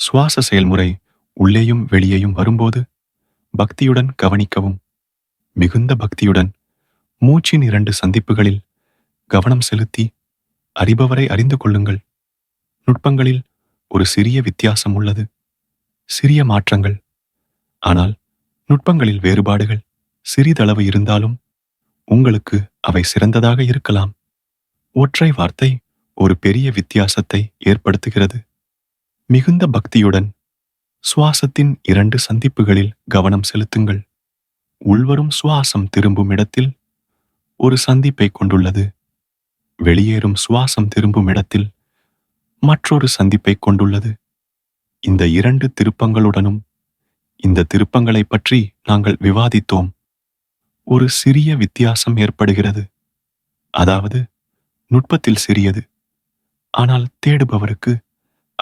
சுவாச செயல்முறை உள்ளேயும் வெளியேயும் வரும்போது பக்தியுடன் கவனிக்கவும். மிகுந்த பக்தியுடன் மூச்சின் இரண்டு சந்திப்புகளில் கவனம் செலுத்தி அறிபவரை அறிந்து கொள்ளுங்கள். நுட்பங்களில் ஒரு சிறிய வித்தியாசம் உள்ளது. சிறிய மாற்றங்கள். ஆனால் நுட்பங்களில் வேறுபாடுகள் சிறிதளவு இருந்தாலும் உங்களுக்கு அவை சிறந்ததாக இருக்கலாம். ஒற்றை வார்த்தை ஒரு பெரிய வித்தியாசத்தை ஏற்படுத்துகிறது. மிகுந்த பக்தியுடன் சுவாசத்தின் இரண்டு சந்திப்புகளில் கவனம் செலுத்துங்கள். உள்வரும் சுவாசம் திரும்பும் இடத்தில் ஒரு சந்திப்பை கொண்டுள்ளது. வெளியேறும் சுவாசம் திரும்பும் இடத்தில் மற்றொரு சந்திப்பை கொண்டுள்ளது. இந்த இரண்டு திருப்பங்களுடனும் இந்த திருப்பங்களைப் பற்றி நாங்கள் விவாதித்தோம். ஒரு சிறிய வித்தியாசம் ஏற்படுகிறது. அதாவது நுட்பத்தில் சிறியது. ஆனால் தேடுபவருக்கு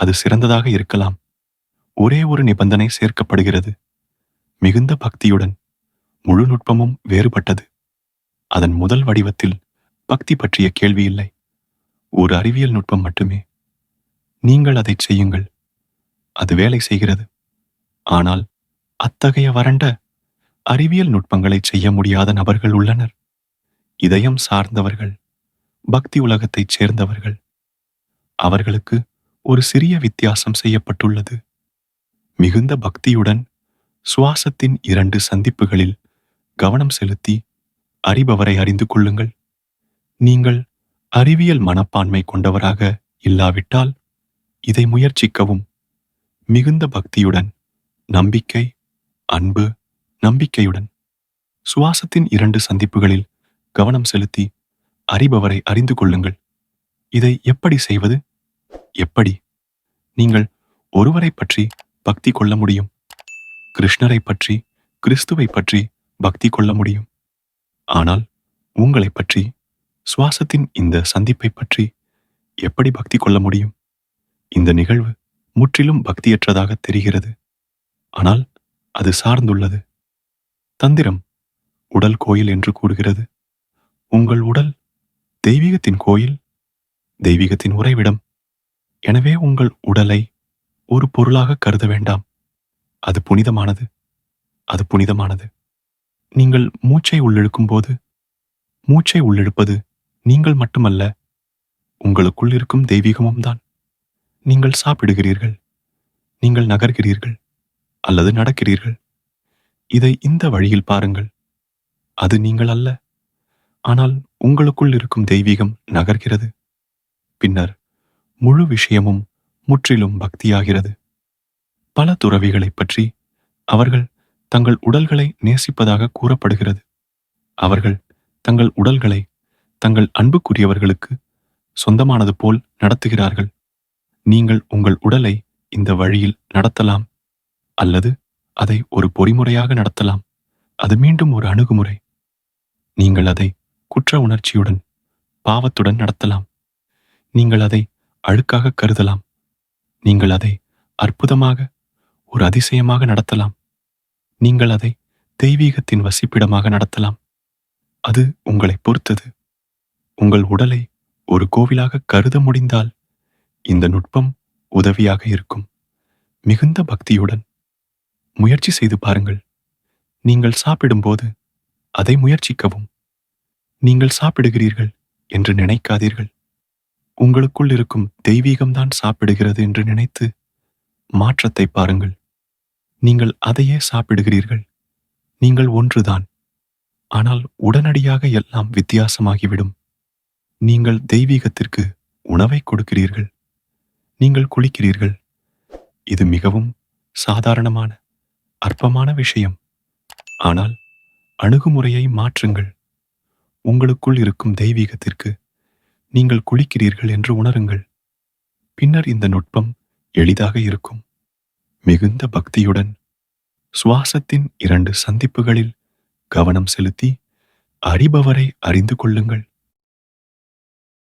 அது சிறந்ததாக இருக்கலாம். ஒரே ஒரு நிபந்தனை சேர்க்கப்படுகிறது. மிகுந்த பக்தியுடன் முழு நுட்பமும் வேறுபட்டது. அதன் முதல் வடிவத்தில் பக்தி பற்றிய கேள்வி இல்லை. ஒரு அறிவியல் நுட்பம் மட்டுமே. நீங்கள் அதைச் செய்யுங்கள். அது வேலை செய்கிறது. ஆனால் அத்தகைய வறண்ட அறிவியல் நுட்பங்களை செய்ய முடியாத நபர்கள் உள்ளனர். இதயம் சார்ந்தவர்கள் பக்தி உலகத்தைச் சேர்ந்தவர்கள். அவர்களுக்கு ஒரு சிறிய வித்தியாசம் செய்யப்பட்டுள்ளது. மிகுந்த பக்தியுடன் சுவாசத்தின் இரண்டு சந்திப்புகளில் கவனம் செலுத்தி அறிபவரை அறிந்து கொள்ளுங்கள். நீங்கள் அறிவியல் மனப்பான்மை கொண்டவராக இல்லாவிட்டால் இதை முயற்சிக்கவும். மிகுந்த பக்தியுடன் நம்பிக்கை அன்பு நம்பிக்கையுடன் சுவாசத்தின் இரண்டு சந்திப்புகளில் கவனம் செலுத்தி அறிபவரை அறிந்து கொள்ளுங்கள். இதை எப்படி செய்வது? எப்படி? நீங்கள் ஒருவரை பற்றி பக்தி கொள்ள முடியும்? கிருஷ்ணரை பற்றி கிறிஸ்துவை பற்றி பக்தி கொள்ள முடியும்? ஆனால் உங்களை பற்றி சுவாசத்தின் இந்த சந்திப்பை பற்றி எப்படி பக்தி கொள்ள முடியும்? இந்த நிகழ்வு முற்றிலும் பக்தியற்றதாக தெரிகிறது. ஆனால் அது சார்ந்துள்ளது. தந்திரம் உடல் கோயில் என்று கூறுகிறது. உங்கள் உடல் தெய்வீகத்தின் கோயில் தெய்வீகத்தின் உறைவிடம் எனவே உங்கள் உடலை ஒரு பொருளாக கருத வேண்டாம். அது புனிதமானது. அது புனிதமானது. நீங்கள் மூச்சை உள்ளிழுக்கும் போது மூச்சை உள்ளிழுப்பது நீங்கள் மட்டுமல்ல உங்களுக்குள் இருக்கும் தெய்வீகமும் தான். நீங்கள் சாப்பிடுகிறீர்கள் நீங்கள் நகர்கிறீர்கள் அல்லது நடக்கிறீர்கள். இதை இந்த வழியில் பாருங்கள். அது நீங்கள் அல்ல ஆனால் உங்களுக்குள் இருக்கும் தெய்வீகம் நகர்கிறது. பின்னர் முழு விஷயமும் முற்றிலும் பக்தியாகிறது. பல துறவிகளைப் பற்றி அவர்கள் தங்கள் உடல்களை நேசிப்பதாக கூறப்படுகிறது. அவர்கள் தங்கள் உடல்களை தங்கள் அன்புக்குரியவர்களுக்கு சொந்தமானது போல் நடத்துகிறார்கள். நீங்கள் உங்கள் உடலை இந்த வழியில் நடத்தலாம் அல்லது அதை ஒரு பொறிமுறையாக நடத்தலாம். அது மீண்டும் ஒரு அணுகுமுறை. நீங்கள் அதை குற்ற உணர்ச்சியுடன் பாவத்துடன் நடத்தலாம். நீங்கள் அதை அழுக்காக கருதலாம். நீங்கள் அதை அற்புதமாக ஒரு அதிசயமாக நடத்தலாம். நீங்கள் அதை தெய்வீகத்தின் வசிப்பிடமாக நடத்தலாம். அது உங்களை பொறுத்தது. உங்கள் உடலை ஒரு கோவிலாக கருத முடிந்தால் இந்த நுட்பம் உதவியாக இருக்கும். மிகுந்த பக்தியுடன் முயற்சி செய்து பாருங்கள். நீங்கள் சாப்பிடும்போது அதை முயற்சிக்கவும். நீங்கள் சாப்பிடுகிறீர்கள் என்று நினைக்காதீர்கள். உங்களுக்குள் இருக்கும் தெய்வீகம்தான் சாப்பிடுகிறது என்று நினைத்து மாற்றத்தை பாருங்கள். நீங்கள் அதையே சாப்பிடுகிறீர்கள். நீங்கள் ஒன்றுதான். ஆனால் உடனடியாக எல்லாம் வித்தியாசமாகிவிடும். நீங்கள் தெய்வீகத்திற்கு உணவை கொடுக்கிறீர்கள். நீங்கள் குளிக்கிறீர்கள். இது மிகவும் சாதாரணமான அற்பமான விஷயம். ஆனால் அணுகுமுறையை மாற்றுங்கள். உங்களுக்குள் இருக்கும் தெய்வீகத்திற்கு நீங்கள் குளிக்கிறீர்கள் என்று உணருங்கள். பின்னர் இந்த நுட்பம் எளிதாக இருக்கும். மிகுந்த பக்தியுடன் சுவாசத்தின் இரண்டு சந்திப்புகளில் கவனம் செலுத்தி அறிபவரை அறிந்து கொள்ளுங்கள்.